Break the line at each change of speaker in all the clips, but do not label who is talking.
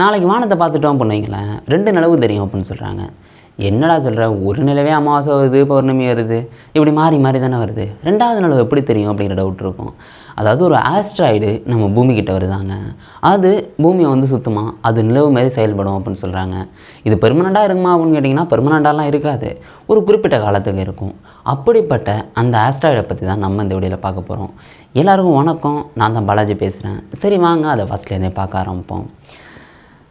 நாளைக்கு வானத்தை பார்த்துட்டோம் பண்ணுவீங்களேன் ரெண்டு நிலவு தெரியும் அப்படின்னு சொல்கிறாங்க என்னடா சொல்கிற ஒரு நிலவே அமாவாசை வருது பௌர்ணமி வருது இப்படி மாறி மாறி தானே வருது. ரெண்டாவது நிலவு எப்படி தெரியும் அப்படிங்கிற டவுட் இருக்கும். அதாவது ஒரு ஆஸ்ட்ராய்டு நம்ம பூமிக்கிட்ட வருதாங்க. அது பூமியை வந்து சுத்தமாக அது நிலவு மாதிரி செயல்படும் அப்படின்னு சொல்கிறாங்க இது பெர்மனண்ட்டாக இருக்குமா அப்படின்னு கேட்டிங்கன்னா பெர்மனண்ட்டாலாம் இருக்காது. ஒரு குறிப்பிட்ட காலத்துக்கு இருக்கும். அப்படிப்பட்ட அந்த ஆஸ்ட்ராய்டை பற்றி தான் நம்ம இந்த வீடியோவில் பார்க்க போகிறோம் எல்லாருக்கும் வணக்கம். நான் தான் பாலாஜி பேசுகிறேன் சரி வாங்க அதை ஃபஸ்ட்லேருந்தே பார்க்க ஆரம்பிப்போம்.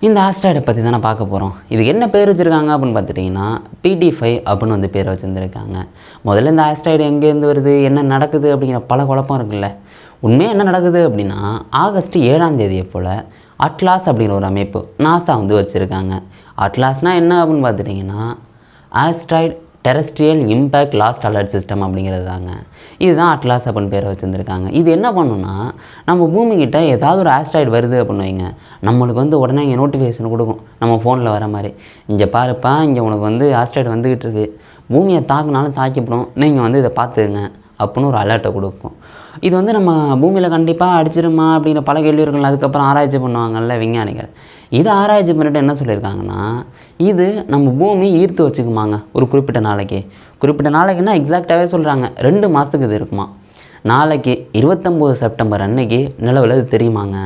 இந்த ஆஸ்ட்ராய்டை பற்றி தானே பார்க்க போகிறோம் இதுக்கு என்ன பேர் வச்சுருக்காங்க அப்படின்னு பார்த்துட்டிங்கன்னா பிடி ஃபைவ் அப்படின்னு வந்து பேர் வச்சுருந்துருக்காங்க. முதல்ல இந்த ஆஸ்ட்ராய்டு எங்கேருந்து வருது என்ன நடக்குது அப்படிங்கிற பல குழப்பம் இருக்குல்ல. உண்மையாக என்ன நடக்குது அப்படின்னா ஆகஸ்ட் ஏழாம் தேதியை போல் அட்லாஸ் அப்படிங்கிற ஒரு அமைப்பு நாசா வந்து வச்சுருக்காங்க. அட்லாஸ்னால் என்ன அப்படின்னு பார்த்துட்டிங்கன்னா asteroid terrestrial impact last alert system அப்படிங்கிறது தாங்க. இதுதான் அட்லாஸ் அப்படின்னு பேர் வச்சுருந்துருக்காங்க. இது என்ன பண்ணுன்னா நம்ம பூமிக்கிட்ட ஏதாவது ஒரு ஆஸ்ட்ராய்டு வருது அப்படின்னு வைங்க. நம்மளுக்கு வந்து உடனே இங்கே நோட்டிஃபிகேஷன் கொடுக்கும். நம்ம ஃபோனில் வர மாதிரி. இங்கே பாருப்பா இங்கே உனக்கு வந்து ஆஸ்ட்ராய்டு வந்துக்கிட்டு இருக்கு. பூமியை தாக்குனாலும் தாக்கிப்படும். நீங்கள் வந்து இதை பார்த்துக்குங்க அப்படின்னு ஒரு அலர்ட்டை கொடுக்கும். இது வந்து நம்ம பூமியில் கண்டிப்பாக அடிச்சிருமா அப்படிங்கிற பல கேள்வி அதுக்கப்புறம் ஆராய்ச்சி பண்ணுவாங்கல்ல விஞ்ஞானிகள். இது ஆராய்ச்சி பண்ணிட்டு என்ன சொல்லியிருக்காங்கன்னா இது நம்ம பூமி ஈர்த்து வச்சுக்குமாங்க ஒரு குறிப்பிட்ட நாளைக்கு. குறிப்பிட்ட நாளைக்குன்னா எக்ஸாக்டாகவே சொல்கிறாங்க ரெண்டு மாதத்துக்கு இது இருக்குமா? நாளைக்கு இருபத்தொம்போது செப்டம்பர் அன்னைக்கு நிலவில் இது தெரியுமாங்க?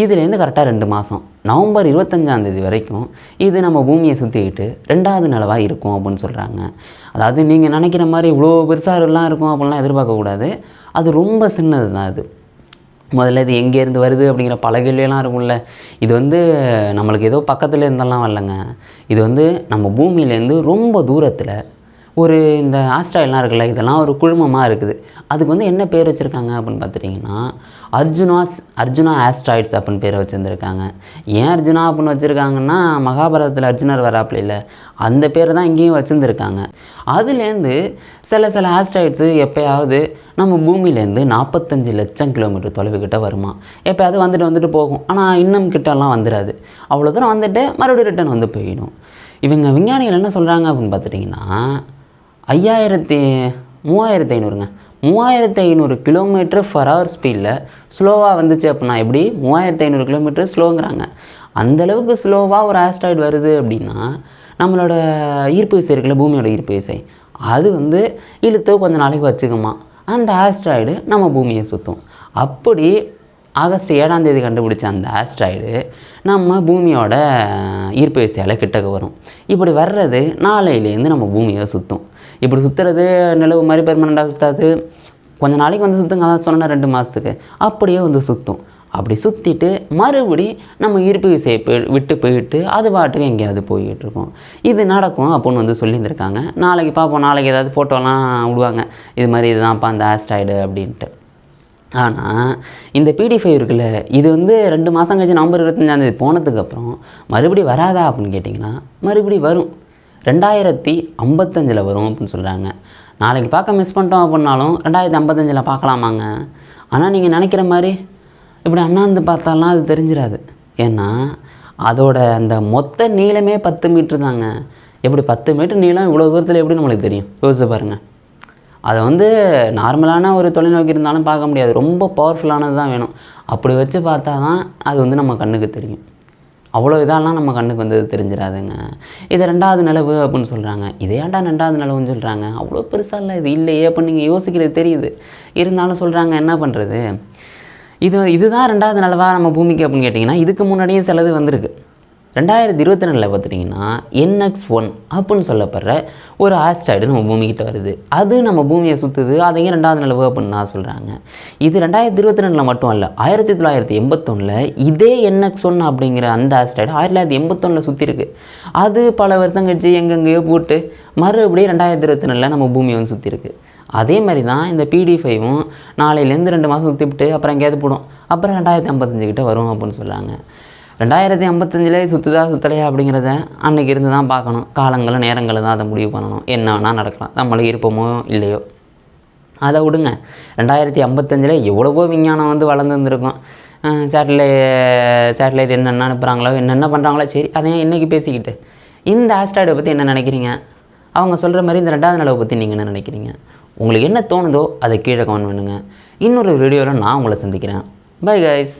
இதுலேருந்து கரெக்டாக ரெண்டு மாதம் நவம்பர் இருபத்தஞ்சாந்தேதி வரைக்கும் இது நம்ம பூமியை சுற்றிக்கிட்டு ரெண்டாவது நிலவாக இருக்கும் அப்படின்னு சொல்கிறாங்க அதாவது நீங்கள் நினைக்கிற மாதிரி இவ்வளோ பெருசாக எல்லாம் இருக்கும் அப்படிலாம் எதிர்பார்க்கக்கூடாது. அது ரொம்ப சின்னது தான் அது. முதல்ல இது எங்கேருந்து வருது அப்படிங்கிற பல கேள்வியெல்லாம் இருக்கும்ல. இது வந்து நம்மளுக்கு ஏதோ பக்கத்தில் இருந்தெல்லாம் வரலங்க. இது வந்து நம்ம பூமியிலேருந்து ரொம்ப தூரத்தில் ஒரு இந்த ஆஸ்ட்ராய்டெலாம் இருக்குல்ல இதெல்லாம் ஒரு குழுமமாக இருக்குது. அதுக்கு வந்து என்ன பேர் வச்சுருக்காங்க அப்படின்னு பார்த்துட்டிங்கன்னா அர்ஜுனாஸ் அர்ஜுனா ஆஸ்ட்ராய்ட்ஸ் அப்படின்னு பேரை வச்சுருந்துருக்காங்க. ஏன் அர்ஜுனா அப்படின்னு வச்சுருக்காங்கன்னா மகாபாரதத்தில் அர்ஜுனர் வராப்புல இல்லை அந்த பேர் தான் இங்கேயும் வச்சுருந்துருக்காங்க. அதுலேருந்து சில சில ஆஸ்ட்ராய்ட்ஸு எப்போயாவது நம்ம பூமியிலேருந்து நாற்பத்தஞ்சு லட்சம் கிலோமீட்டர் தொலைவு கிட்டே வருமா? எப்போயாவது வந்துட்டு வந்துட்டு போகும். ஆனால் இன்னும் கிட்டலாம் வந்துடாது அவ்வளோ தூரம் வந்துட்டு மறுபடியும் ரிட்டர்ன் வந்து போயிடும். இவங்க விஞ்ஞானிகள் என்ன சொல்கிறாங்க அப்படின்னு பார்த்துட்டிங்கன்னா ஐயாயிரத்தி மூவாயிரத்தி ஐநூறுங்க. மூவாயிரத்தி ஐநூறு கிலோமீட்டர் ஃபர் ஹவர் ஸ்பீடில் ஸ்லோவாக வந்துச்சு அப்படின்னா எப்படி? மூவாயிரத்தி ஐநூறு கிலோமீட்டர் ஸ்லோங்கிறாங்க அந்தளவுக்கு ஸ்லோவாக ஒரு ஆஸ்ட்ராய்டு வருது அப்படின்னா நம்மளோட ஈர்ப்பு விசை இருக்குல்ல பூமியோட ஈர்ப்பு விசை. அது வந்து இழுத்து கொஞ்சம் நாளைக்கு வச்சுக்குமா. அந்த ஆஸ்ட்ராய்டு நம்ம பூமியை சுற்றும் அப்படி ஆகஸ்ட் ஏழாம் தேதி கண்டுபிடிச்ச அந்த ஆஸ்ட்ராய்டு நம்ம பூமியோட ஈர்ப்பு விசையால் கிட்டக்க வரும். இப்படி வர்றது நாளையிலேருந்து நம்ம பூமியை சுற்றும் இப்படி சுற்றுறது நிலவு மாதிரி பெர்மனண்டாக சுற்றாது கொஞ்ச நாளைக்கு வந்து சுற்றுங்க அதான் சொன்னேன் ரெண்டு மாதத்துக்கு அப்படியே வந்து சுற்றும் அப்படி சுற்றிட்டு மறுபடி நம்ம ஈர்ப்பு விசையை போய் விட்டு போயிட்டு அது பாட்டுக்கு எங்கேயாவது போய்கிட்டுருக்கோம் இது நடக்கும் அப்படின்னு வந்து சொல்லியிருந்திருக்காங்க. நாளைக்கு பார்ப்போம் நாளைக்கு ஏதாவது ஃபோட்டோலாம் விடுவாங்க. இது மாதிரி இதுதான்ப்பா அந்த ஆஸ்ட்ராய்டு அப்படின்ட்டு. ஆனால் இந்த பிடி ஃபைவ் இருக்குல்ல இது வந்து ரெண்டு மாதம் கழிச்சு நவம்பர் இருபத்தஞ்சாந்தேதி போனதுக்கப்புறம் மறுபடி வராதா அப்படின்னு கேட்டிங்கன்னா மறுபடி வரும். ரெண்டாயிரத்தி ஐம்பத்தஞ்சில் வரும் அப்படின்னு சொல்கிறாங்க நாளைக்கு பார்க்க மிஸ் பண்ணிட்டோம் அப்படின்னாலும் ரெண்டாயிரத்தி ஐம்பத்தஞ்சில் பார்க்கலாமாங்க? ஆனால் நீங்கள் நினைக்கிற மாதிரி இப்படி அண்ணாந்து பார்த்தாலாம் அது தெரிஞ்சிடாது ஏன்னா அதோட அந்த மொத்த நீளமே பத்து மீட்ரு தாங்க. எப்படி பத்து மீட்டர் நீளம் இவ்வளோ தூரத்தில் எப்படி நம்மளுக்கு தெரியும்? யோசிச்சு பாருங்கள் அதை வந்து நார்மலான ஒரு தொலைநோக்கி இருந்தாலும் பார்க்க முடியாது. ரொம்ப பவர்ஃபுல்லானது தான் வேணும். அப்படி வச்சு பார்த்தா தான் அது வந்து நம்ம கண்ணுக்கு தெரியும். அவ்வளோ இதெல்லாம் நம்ம கண்ணுக்கு வந்து தெரிஞ்சிடாதுங்க இது ரெண்டாவது நிலவு அப்படின்னு சொல்கிறாங்க இதே ஏன்டா ரெண்டாவது நிலவுன்னு சொல்கிறாங்க அவ்வளோ பெருசாக இல்லை இது இல்லையே அப்படின்னு நீங்கள் யோசிக்கிறது தெரியுது. இருந்தாலும் சொல்கிறாங்க என்ன பண்ணுறது இது இதுதான் ரெண்டாவது நிலவாக நம்ம பூமிக்கு அப்படின்னு கேட்டிங்கன்னா இதுக்கு முன்னாடியும் சிலது வந்திருக்கு. ரெண்டாயிரத்தி இருபத்தி ரெண்டில் பார்த்துட்டிங்கன்னா என்எக்ஸ் ஒன் அப்படின்னு சொல்லப்படுற ஒரு ஆஸ்ட்ராய்டு நம்ம பூமிக்கிட்ட வருது. அது நம்ம பூமியை சுற்றுது அதையும் ரெண்டாவது நிலவு அப்படின்னு தான் சொல்கிறாங்க இது ரெண்டாயிரத்தி இருபத்தி ரெண்டில் மட்டும் இல்லை ஆயிரத்தி தொள்ளாயிரத்தி எண்பத்தொன்னில் இதே என்எக்ஸ் ஒன் அப்படிங்கிற அந்த ஆஸ்ட்ராய்டு ஆயிரத்தி தொள்ளாயிரத்தி எண்பத்தொன்னில் சுற்றிருக்கு அது பல வருஷம் கழிச்சு எங்கெங்கேயோ போட்டு மறுபடியும் ரெண்டாயிரத்தி இருபத்தி ரெண்டில் நம்ம பூமியை வந்து சுற்றிருக்கு அதே மாதிரி தான் இந்த பிடி ஃபைவும் நாளையிலேருந்து ரெண்டு மாதம் சுற்றிவிட்டு அப்புறம் எங்கேயாவது போடும். அப்புறம் ரெண்டாயிரத்தி ஐம்பத்தஞ்சு கிட்ட வரும் அப்படின்னு சொல்கிறாங்க ரெண்டாயிரத்தி ஐம்பத்தஞ்சிலே சுற்றுதா சுற்றலையா அப்படிங்கிறத அன்னைக்கு இருந்து தான் பார்க்கணும். காலங்களும் நேரங்களும் தான் அதை முடிவு பண்ணணும். என்ன வேணால் நடக்கலாம். நம்மளுக்கு இருப்போமோ இல்லையோ. அதை விடுங்க. ரெண்டாயிரத்தி ஐம்பத்தஞ்சில் எவ்வளவோ விஞ்ஞானம் வந்து வளர்ந்துருந்துருக்கும் சேட்டலை சேட்டலைட் என்னென்ன அனுப்புகிறாங்களோ என்னென்ன பண்ணுறாங்களோ சரி அதையும் இன்றைக்கி பேசிக்கிட்டு. இந்த ஆஸ்ட்ராய்டை பற்றி என்ன நினைக்கிறீங்க? அவங்க சொல்கிற மாதிரி இந்த ரெண்டாவது நிலவை பற்றி நீங்கள் என்ன நினைக்கிறீங்க? உங்களுக்கு என்ன தோணுதோ அதை கீழே கமெண்ட் பண்ணுங்கள் இன்னொரு வீடியோவில் நான் உங்களை சந்திக்கிறேன். Bye guys